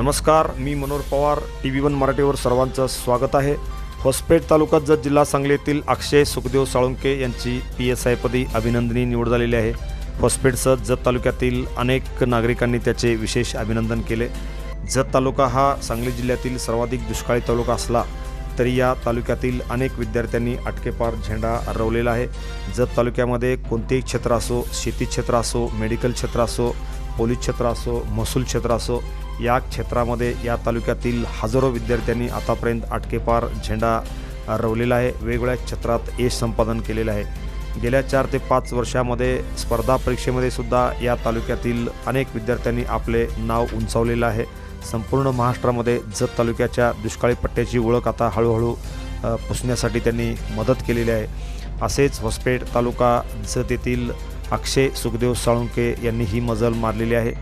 नमस्कार मी Manohar Pawar T V one मराठीवर सर्वांचं स्वागत आहे. होसपेठ तालुका जत जिल्हा सांगली येथील अक्षय सुखदेव साळुंके यांची पी एस आयपदी अभिनंदनी निवड झालेली आहे. होसपेठसह जत तालुक्यातील अनेक नागरिकांनी त्याचे विशेष अभिनंदन केले. जत तालुका हा सांगली जिल्ह्यातील सर्वाधिक दुष्काळी तालुका असला तरी या तालुक्यातील अनेक विद्यार्थ्यांनी अटकेपार झेंडा रवलेला आहे. जत तालुक्यामध्ये कोणतेही क्षेत्र असो शेती क्षेत्र असो मेडिकल क्षेत्र असो पोलीस क्षेत्र असो महसूल क्षेत्र असो या क्षेत्रामध्ये या तालुक्यातील हजारो विद्यार्थ्यांनी आतापर्यंत अटकेपार झेंडा रवलेला आहे. वेगवेगळ्या क्षेत्रात यश संपादन केलेलं आहे. गेल्या चार ते पाच वर्षामध्ये स्पर्धा परीक्षेमध्ये सुद्धा या तालुक्यातील अनेक विद्यार्थ्यांनी आपले नाव उंचावलेलं आहे. संपूर्ण महाराष्ट्रामध्ये जत तालुक्याच्या दुष्काळी पट्ट्याची ओळख आता हळूहळू पुसण्यासाठी त्यांनी मदत केलेली आहे. असेच होसपेट तालुका जत येथील अक्षय सुखदेव साळुंके यांनी ही मजल मारलेली आहे.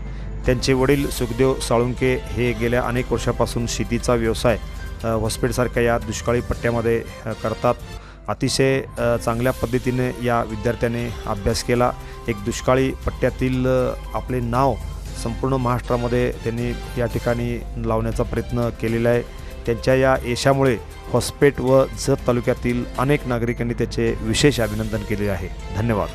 त्यांचे वडील सुखदेव साळुंके हे गेल्या अनेक वर्षापासून शेतीचा व्यवसाय अ, या दुष्काळी पट्ट्यामध्ये करतात. अतिशय चांगल्या पद्धतीने या विद्यार्थ्याने अभ्यास केला. एक दुष्काळी पट्ट्यातील आपले नाव संपूर्ण महाराष्ट्रामध्ये त्यांनी या ठिकाणी लावण्याचा प्रयत्न केलेला आहे. त्यांच्या या यशामुळे हॉस्पेट व जत तालुक्यातील अनेक नागरिकांनी त्याचे विशेष अभिनंदन केले आहे. धन्यवाद.